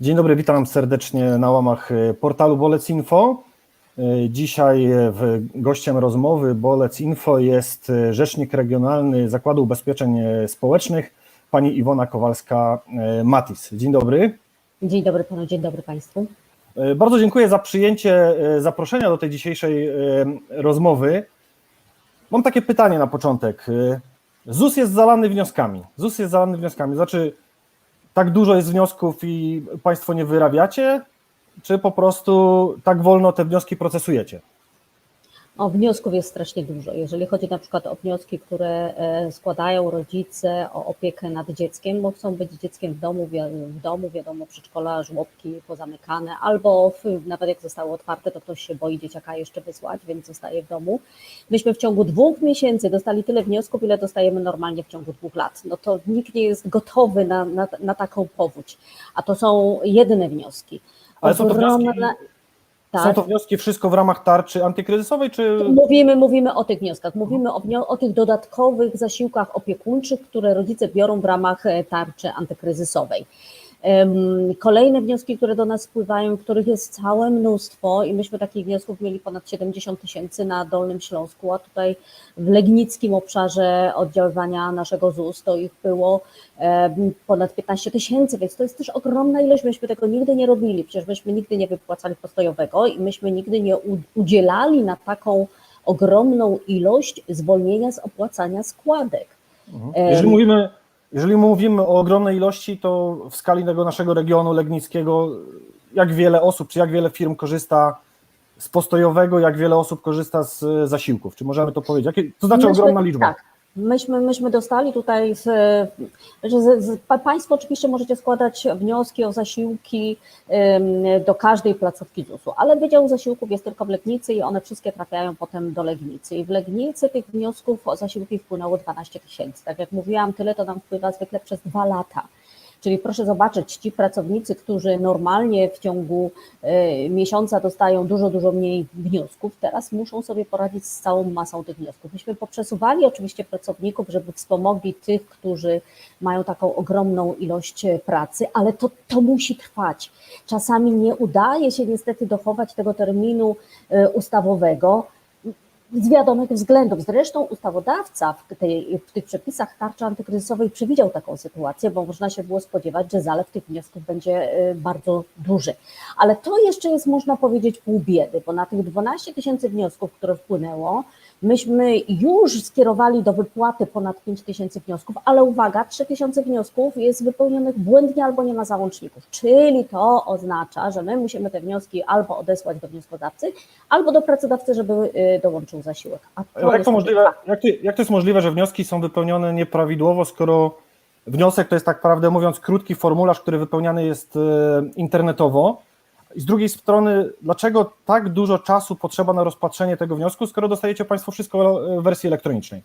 Dzień dobry, witam serdecznie na łamach e, portalu Bolec Info. E, Dzisiaj e, w- gościem rozmowy Bolec Info jest rzecznik regionalny Zakładu Ubezpieczeń Społecznych, pani Iwona Kowalska-Matis. Dzień dobry. Dzień dobry panu, dzień dobry państwu. Bardzo dziękuję za przyjęcie zaproszenia do tej dzisiejszej rozmowy. Mam takie pytanie na początek. ZUS jest zalany wnioskami. ZUS jest zalany wnioskami. Znaczy, tak dużo jest wniosków i Państwo nie wyrabiacie, czy po prostu tak wolno te wnioski procesujecie? O, wniosków jest strasznie dużo. Jeżeli chodzi na przykład o wnioski, które e, składają rodzice o opiekę nad dzieckiem, bo chcą być dzieckiem w domu, w domu, wiadomo, przedszkola, żłobki pozamykane, albo w, nawet jak zostały otwarte, to ktoś się boi dzieciaka jeszcze wysłać, więc zostaje w domu. Myśmy w ciągu dwóch miesięcy dostali tyle wniosków, ile dostajemy normalnie w ciągu dwóch lat. No to nikt nie jest gotowy na, na, na taką powódź, a to są jedyne wnioski. Ale są to wnioski- Ogromne- Są Tak. to wnioski wszystko w ramach tarczy antykryzysowej, czy Mówimy, mówimy o tych wnioskach, mówimy o, o tych dodatkowych zasiłkach opiekuńczych, które rodzice biorą w ramach e, tarczy antykryzysowej. Kolejne wnioski, które do nas spływają, których jest całe mnóstwo i myśmy takich wniosków mieli ponad 70 tysięcy na Dolnym Śląsku, a tutaj w Legnickim obszarze oddziaływania naszego ZUS to ich było ponad 15 tysięcy, więc to jest też ogromna ilość, myśmy tego nigdy nie robili, przecież myśmy nigdy nie wypłacali postojowego i myśmy nigdy nie udzielali na taką ogromną ilość zwolnienia z opłacania składek. jeżeli mówimy, jeżeli mówimy o ogromnej ilości, to w skali tego naszego regionu legnickiego, jak wiele osób, czy jak wiele firm korzysta z postojowego, jak wiele osób korzysta z zasiłków? Czy możemy to powiedzieć? Jakie, to znaczy Myśmy- ogromna liczba. Tak. Myśmy, myśmy dostali tutaj, z, że z, z, pa- Państwo oczywiście możecie składać wnioski o zasiłki do każdej placówki ZUS-u, ale Wydział Zasiłków jest tylko w Legnicy i one wszystkie trafiają potem do Legnicy. I w Legnicy tych wniosków o zasiłki wpłynęło 12 tysięcy. Tak jak mówiłam, tyle to nam wpływa zwykle przez dwa lata. Czyli proszę zobaczyć, ci pracownicy, którzy normalnie w ciągu e, miesiąca dostają dużo, dużo mniej wniosków, teraz muszą sobie poradzić z całą masą tych wniosków. Myśmy poprzesuwali oczywiście pracowników, żeby wspomogli tych, którzy mają taką ogromną ilość e, pracy, ale to, to musi trwać. Czasami nie udaje się niestety dochować tego terminu e, ustawowego, z wiadomych względów. Zresztą ustawodawca w, tej, w tych przepisach tarczy antykryzysowej przewidział taką sytuację, bo można się było spodziewać, że zalew tych wniosków będzie y, bardzo duży. Ale to jeszcze jest, można powiedzieć, pół biedy, bo na tych 12 tysięcy wniosków, które wpłynęło, myśmy już skierowali do wypłaty ponad 5 tysięcy wniosków, ale uwaga, 3 tysiące wniosków jest wypełnionych błędnie albo nie ma załączników. Czyli to oznacza, że my musimy te wnioski albo odesłać do wnioskodawcy, albo do pracodawcy, żeby y, dołączył zasiłek. A to Jak to, możliwe, jak, to, jak to jest możliwe, że wnioski są wypełnione nieprawidłowo, skoro wniosek to jest tak prawdę mówiąc krótki formularz, który wypełniany jest e, internetowo? I z drugiej strony, dlaczego tak dużo czasu potrzeba na rozpatrzenie tego wniosku, skoro dostajecie Państwo wszystko w wersji elektronicznej?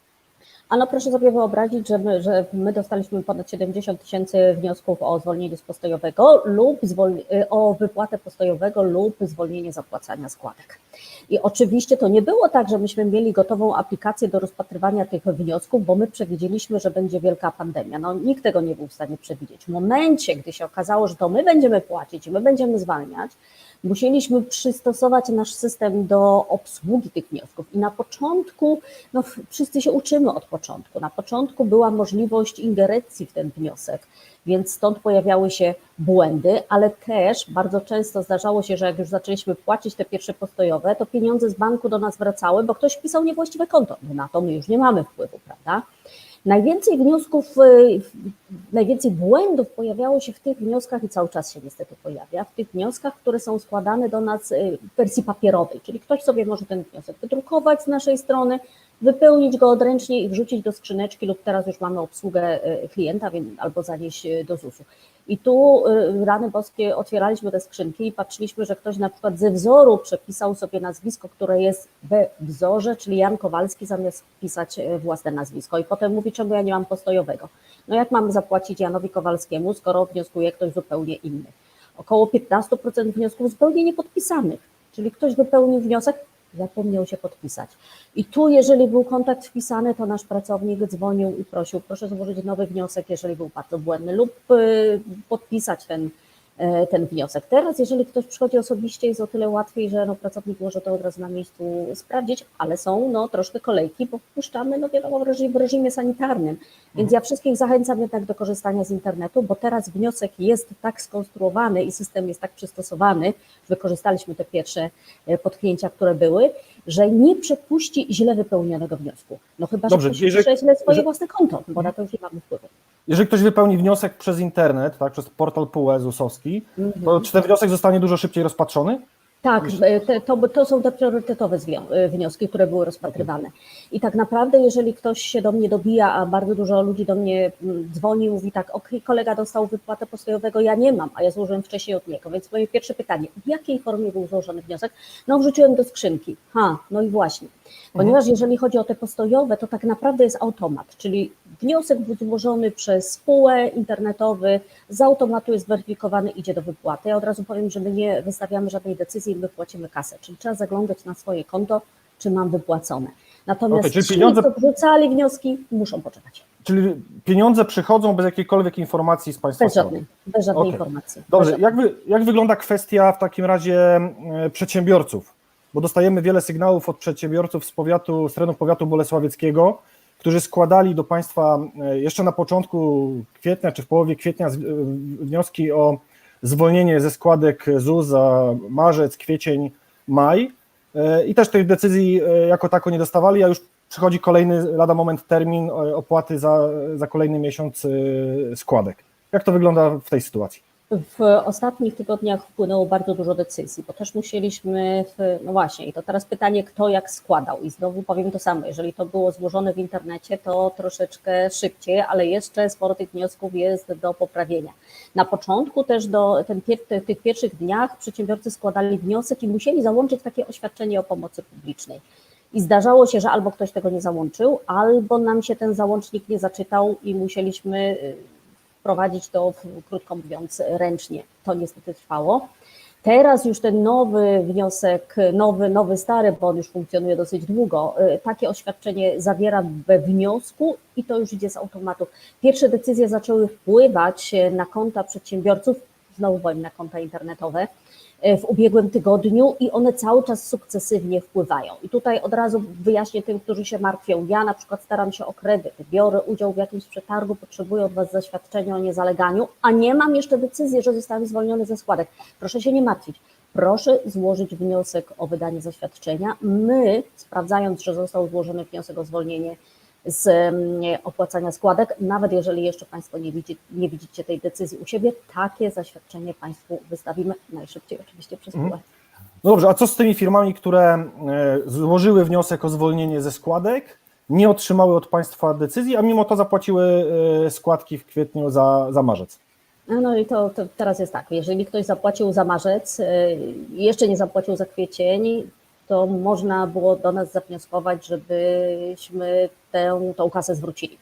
A no proszę sobie wyobrazić, że my, że my dostaliśmy ponad 70 tysięcy wniosków o zwolnienie z postojowego lub y, o wypłatę postojowego lub zwolnienie z opłacania składek. I oczywiście to nie było tak, że myśmy mieli gotową aplikację do rozpatrywania tych wniosków, bo my przewidzieliśmy, że będzie wielka pandemia. No nikt tego nie był w stanie przewidzieć. W momencie, gdy się okazało, że to my będziemy płacić i my będziemy zwalniać, musieliśmy przystosować nasz system do obsługi tych wniosków. I na początku, no wszyscy się uczymy od początku. Na początku była możliwość ingerencji w ten wniosek, więc stąd pojawiały się błędy, ale też bardzo często zdarzało się, że jak już zaczęliśmy płacić te pierwsze postojowe, to pieniądze z banku do nas wracały, bo ktoś wpisał niewłaściwe konto. My na to my już nie mamy wpływu, prawda? Najwięcej wniosków, y, najwięcej błędów pojawiało się w tych wnioskach i cały czas się niestety pojawia, w tych wnioskach, które są składane do nas y, w wersji papierowej, czyli ktoś sobie może ten wniosek wydrukować z naszej strony, wypełnić go odręcznie i wrzucić do skrzyneczki lub teraz już mamy obsługę y, klienta albo zanieść do ZUS-u. I tu y, rany boskie otwieraliśmy te skrzynki i patrzyliśmy, że ktoś na przykład ze wzoru przepisał sobie nazwisko, które jest we wzorze, czyli Jan Kowalski zamiast wpisać y, własne nazwisko i potem mówi, czemu ja nie mam postojowego. No jak mamy zapłacić Janowi Kowalskiemu, skoro wnioskuje ktoś zupełnie inny? Około 15% wniosków zupełnie niepodpisanych, czyli ktoś wypełnił wniosek, zapomniał się podpisać. I tu, jeżeli był kontakt wpisany, to nasz pracownik dzwonił i prosił, proszę złożyć nowy wniosek, jeżeli był bardzo błędny, lub y, podpisać ten ten wniosek. Teraz, jeżeli ktoś przychodzi osobiście, jest o tyle łatwiej, że no, pracownik może to od razu na miejscu sprawdzić, ale są no, troszkę kolejki, bo wpuszczamy, no wiadomo, w reżimie, w reżimie sanitarnym. Więc ja wszystkich zachęcam jednak do korzystania z internetu, bo teraz wniosek jest tak skonstruowany i system jest tak przystosowany, wykorzystaliśmy te pierwsze e, potknięcia, które były, że nie przepuści źle wypełnionego wniosku. No chyba, Dobrze, że pisze źle swoje że- własne konto, bo na to już nie mamy wpływu. Jeżeli ktoś wypełni wniosek przez internet, tak, przez portal PUE ZUS-owski, Mhm. to czy ten wniosek zostanie dużo szybciej rozpatrzony? Tak, e, te, to, to są te priorytetowe e, wnioski, które były rozpatrywane. I tak naprawdę, jeżeli ktoś się do mnie dobija, a bardzo dużo ludzi do mnie mm, dzwoni, mówi tak, ok, kolega dostał wypłatę postojowego, ja nie mam, a ja złożyłem wcześniej od niego. Więc moje pierwsze pytanie, w jakiej formie był złożony wniosek? No wrzuciłem do skrzynki. Ha, no i właśnie. Ponieważ jeżeli chodzi o te postojowe, to tak naprawdę jest automat, czyli wniosek był złożony przez spółę internetowy, z automatu jest weryfikowany, idzie do wypłaty. Ja od razu powiem, że my nie wystawiamy żadnej decyzji i my płacimy kasę, czyli trzeba zaglądać na swoje konto, czy mam wypłacone. Natomiast czyli ci, pieniądze- co wrzucali wnioski, muszą poczekać. Czyli pieniądze przychodzą bez jakiejkolwiek informacji z państwa Bez strony. żadnej, bez żadnej Okej. informacji. Dobrze, jak, wy, jak wygląda kwestia w takim razie e, przedsiębiorców? Bo dostajemy wiele sygnałów od przedsiębiorców z powiatu, z terenu powiatu bolesławieckiego, którzy składali do państwa e, jeszcze na początku kwietnia czy w połowie kwietnia e, wnioski o zwolnienie ze składek ZUS za marzec, kwiecień, maj e, i też tej decyzji jako tako nie dostawali, a już przychodzi kolejny lada moment termin opłaty za, za kolejny miesiąc składek. Jak to wygląda w tej sytuacji? W ostatnich tygodniach wpłynęło bardzo dużo decyzji, bo też musieliśmy, w, no właśnie, i to teraz pytanie, kto jak składał. I znowu powiem to samo, jeżeli to było złożone w internecie, to troszeczkę szybciej, ale jeszcze sporo tych wniosków jest do poprawienia. Na początku też do ten, pier- tych pierwszych dniach przedsiębiorcy składali wniosek i musieli załączyć takie oświadczenie o pomocy publicznej. I zdarzało się, że albo ktoś tego nie załączył, albo nam się ten załącznik nie zaczytał i musieliśmy wprowadzić to, krótko mówiąc, ręcznie. To niestety trwało. Teraz już ten nowy wniosek, nowy, nowy, stary, bo on już funkcjonuje dosyć długo, y, takie oświadczenie zawiera we wniosku i to już idzie z automatu. Pierwsze decyzje zaczęły wpływać y, na konta przedsiębiorców, znowu powiem na konta internetowe, w ubiegłym tygodniu i one cały czas sukcesywnie wpływają. I tutaj od razu wyjaśnię tym, którzy się martwią. Ja na przykład staram się o kredyt, biorę udział w jakimś przetargu, potrzebuję od Was zaświadczenia o niezaleganiu, a nie mam jeszcze decyzji, że zostałem zwolniony ze składek. Proszę się nie martwić. Proszę złożyć wniosek o wydanie zaświadczenia. My, sprawdzając, że został złożony wniosek o zwolnienie z mm, opłacania składek, nawet jeżeli jeszcze Państwo nie, widzi, nie widzicie tej decyzji u siebie, takie zaświadczenie Państwu wystawimy najszybciej oczywiście przez Mhm. spółę. No dobrze, a co z tymi firmami, które e, złożyły wniosek o zwolnienie ze składek, nie otrzymały od państwa decyzji, a mimo to zapłaciły e, składki w kwietniu za, za marzec? No, i to, to teraz jest tak, jeżeli ktoś zapłacił za marzec i jeszcze nie zapłacił za kwiecień, to można było do nas zawnioskować, żebyśmy tę, tą kasę zwrócili.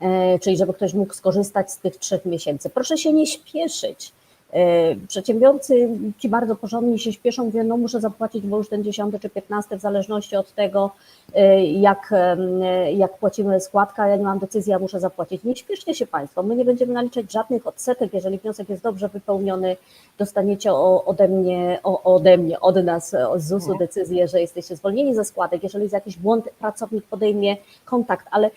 E, Czyli żeby ktoś mógł skorzystać z tych trzech miesięcy. Proszę się nie śpieszyć. E, Przedsiębiorcy ci bardzo porządni się śpieszą, mówią, no muszę zapłacić, bo już ten 10 czy 15, w zależności od tego, e, jak, em, jak płacimy składkę, ja nie mam decyzji, ja muszę zapłacić. Nie śpieszcie się Państwo, my nie będziemy naliczać żadnych odsetek, jeżeli wniosek jest dobrze wypełniony, dostaniecie ode mnie, ode mnie, od nas, od ZUS-u decyzję, że jesteście zwolnieni ze składek, jeżeli jest jakiś błąd, pracownik podejmie kontakt, ale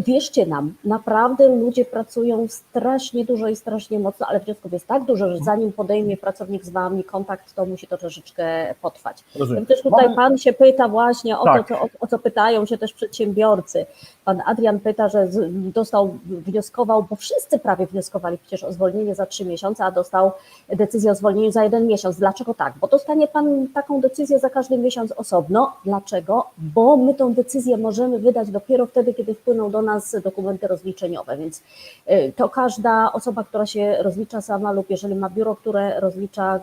Uwierzcie nam, naprawdę ludzie pracują strasznie dużo i strasznie mocno, ale wniosków jest tak dużo, że zanim podejmie pracownik z Wami kontakt, to musi to troszeczkę potrwać. Rozumiem. Też tutaj Mamy- Pan się pyta właśnie o Tak. to, co, o, o co pytają się też przedsiębiorcy. Pan Adrian pyta, że dostał, wnioskował, bo wszyscy prawie wnioskowali przecież o zwolnienie za trzy miesiące, a dostał decyzję o zwolnieniu za jeden miesiąc. Dlaczego tak? Bo dostanie Pan taką decyzję za każdy miesiąc osobno. Dlaczego? Bo my tą decyzję możemy wydać dopiero wtedy, kiedy wpłyną do nas dokumenty rozliczeniowe, więc y, to każda osoba, która się rozlicza sama lub jeżeli ma biuro, które rozlicza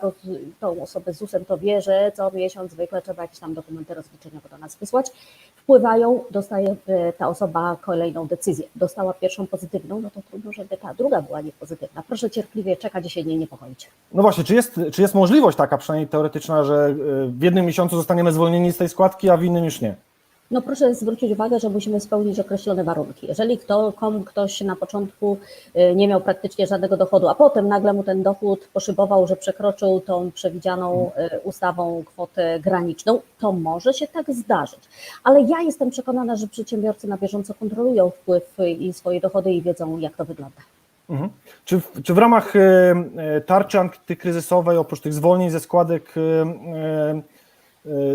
tą osobę z ZUS-em, to wie, że co miesiąc zwykle trzeba jakieś tam dokumenty rozliczeniowe do nas wysłać. Wpływają, dostaje y, ta osoba kolejną decyzję. Dostała pierwszą pozytywną, no to trudno, żeby ta druga była niepozytywna. Proszę cierpliwie czekać i się nie niepokoić. No właśnie, czy jest, czy jest możliwość taka, przynajmniej teoretyczna, że e, w jednym miesiącu zostaniemy zwolnieni z tej składki, a w innym już nie? No proszę zwrócić uwagę, że musimy spełnić określone warunki. Jeżeli kto, komu ktoś na początku y, nie miał praktycznie żadnego dochodu, a potem nagle mu ten dochód poszybował, że przekroczył tą przewidzianą y, ustawą kwotę graniczną, to może się tak zdarzyć. Ale ja jestem przekonana, że przedsiębiorcy na bieżąco kontrolują wpływ y, i swoje dochody i wiedzą, jak to wygląda. Mhm. Czy, w- czy w ramach e, tarczy antykryzysowej, oprócz tych zwolnień ze składek,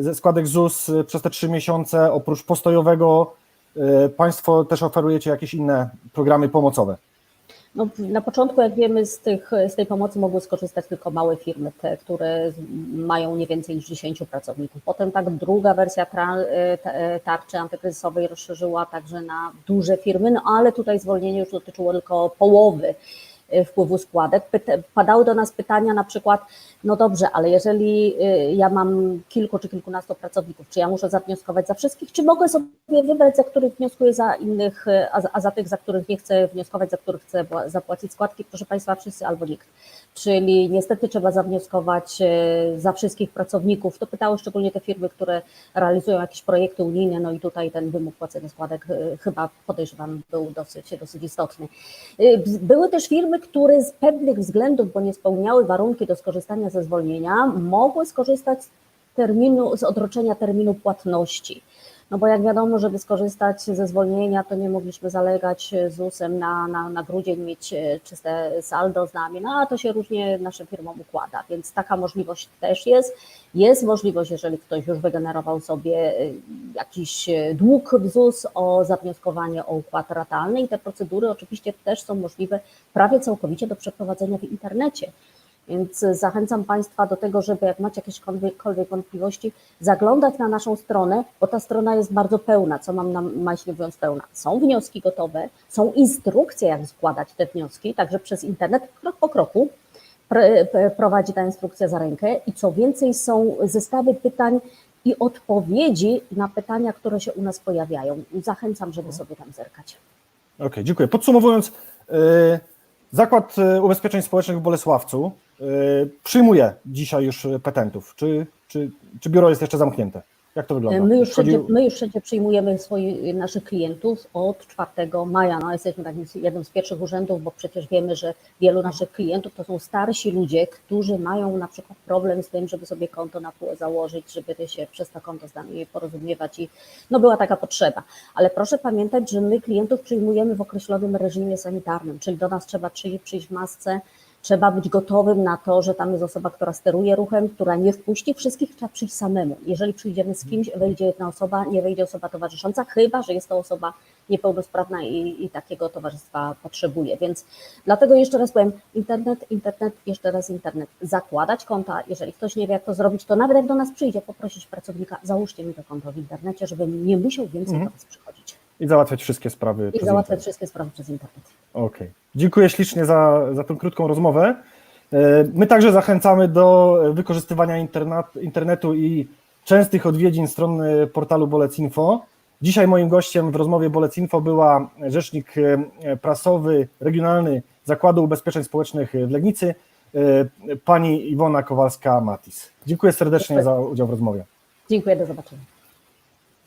ze składek ZUS e, przez te trzy miesiące, oprócz postojowego, e, Państwo też oferujecie jakieś inne programy pomocowe? No, na początku, jak wiemy, z, tych, z tej pomocy mogły skorzystać tylko małe firmy, te, które mają nie więcej niż 10 pracowników. Potem tak druga wersja tarczy antykryzysowej rozszerzyła także na duże firmy, no ale tutaj zwolnienie już dotyczyło tylko połowy wpływu składek. Padały do nas pytania na przykład, no dobrze, ale jeżeli y, ja mam kilku czy kilkunastu pracowników, czy ja muszę zawnioskować za wszystkich, czy mogę sobie wybrać, za których wnioskuję, za innych, y, a za, a za tych, za których nie chcę wnioskować, za których chcę pła- zapłacić składki, proszę Państwa, wszyscy albo nikt. Czyli niestety trzeba zawnioskować za wszystkich pracowników. To pytały szczególnie te firmy, które realizują jakieś projekty unijne, no i tutaj ten wymóg płacenia składek chyba podejrzewam był dosyć, dosyć istotny. Były też firmy, które z pewnych względów, bo nie spełniały warunki do skorzystania ze zwolnienia, mogły skorzystać z terminu, z odroczenia terminu płatności. No bo jak wiadomo, żeby skorzystać ze zwolnienia, to nie mogliśmy zalegać ZUS-em na, na, na grudzień, mieć e, czyste saldo z nami, no a to się różnie naszym firmom układa, więc taka możliwość też jest. Jest możliwość, jeżeli ktoś już wygenerował sobie e, jakiś e, dług w ZUS o zawnioskowanie o układ ratalny i te procedury oczywiście też są możliwe prawie całkowicie do przeprowadzenia w internecie. Więc zachęcam Państwa do tego, żeby jak macie jakiekolwiek wątpliwości, zaglądać na naszą stronę, bo ta strona jest bardzo pełna. Co mam na myśli mówiąc pełna? Są wnioski gotowe, są instrukcje, jak składać te wnioski, także przez internet, krok po kroku prowadzi ta instrukcja za rękę i co więcej są zestawy pytań i odpowiedzi na pytania, które się u nas pojawiają. Zachęcam, żeby sobie tam zerkać. Okej, dziękuję. Podsumowując, y, Zakład y, Ubezpieczeń Społecznych w Bolesławcu przyjmuje dzisiaj już petentów. Czy, czy, czy biuro jest jeszcze zamknięte? Jak to wygląda? My już, Chodzi- wszędzie, my już przyjmujemy swoich, naszych klientów od 4 maja. No, jesteśmy takim jednym z pierwszych urzędów, bo przecież wiemy, że wielu naszych klientów to są starsi ludzie, którzy mają na przykład problem z tym, żeby sobie konto na PUE założyć, żeby się przez to konto z nami porozumiewać i no była taka potrzeba. Ale proszę pamiętać, że my klientów przyjmujemy w określonym reżimie sanitarnym, czyli do nas trzeba przyjść, przyjść w masce, Trzeba być gotowym na to, że tam jest osoba, która steruje ruchem, która nie wpuści wszystkich, trzeba przyjść samemu. Jeżeli przyjdziemy z kimś, wejdzie jedna osoba, nie wejdzie osoba towarzysząca, chyba że jest to osoba niepełnosprawna i, i takiego towarzystwa potrzebuje. Więc dlatego jeszcze raz powiem, internet, internet, jeszcze raz internet. Zakładać konta, jeżeli ktoś nie wie, jak to zrobić, to nawet jak do nas przyjdzie, poprosić pracownika, załóżcie mi to konto w internecie, żebym nie musiał więcej Mhm. do Was przychodzić I załatwiać wszystkie sprawy. i przez załatwiać internet. wszystkie sprawy przez internet. Okej. Dziękuję ślicznie za, za tę krótką rozmowę. E, My także zachęcamy do wykorzystywania internet, internetu i częstych odwiedzin strony portalu Bolec Info. Dzisiaj moim gościem w rozmowie Bolec Info była rzecznik e, prasowy regionalny Zakładu Ubezpieczeń Społecznych w Legnicy, e, pani Iwona Kowalska-Matis. Dziękuję serdecznie za udział w rozmowie. Dziękuję, do zobaczenia.